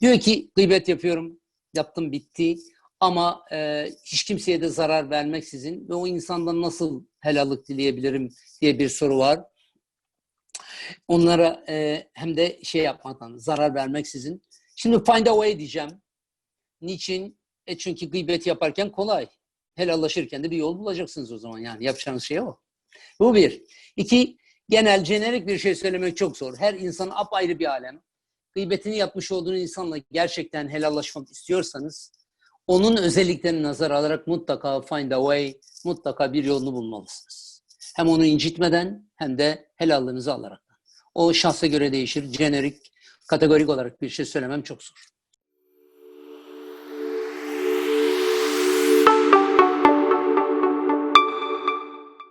Diyor ki gıybet yapıyorum, yaptım bitti ama e, hiç kimseye de zarar vermeksizin ve o insandan nasıl helallik dileyebilirim diye bir soru var. Onlara e, hem de şey yapmadan, zarar vermeksizin. Şimdi find a way diyeceğim. Niçin? E çünkü gıybet yaparken kolay. Helallaşırken de bir yol bulacaksınız o zaman yani yapacağınız şey o. Bu bir. İki, genel, jenerik bir şey söylemek çok zor. Her insan apayrı bir alem. Gıybetini yapmış olduğunuz insanla gerçekten helallaşmak istiyorsanız onun özelliklerini nazar alarak mutlaka find a way, mutlaka bir yolunu bulmalısınız. Hem onu incitmeden hem de helallığınızı alarak. O şahsa göre değişir. Jenerik, kategorik olarak bir şey söylemem çok zor.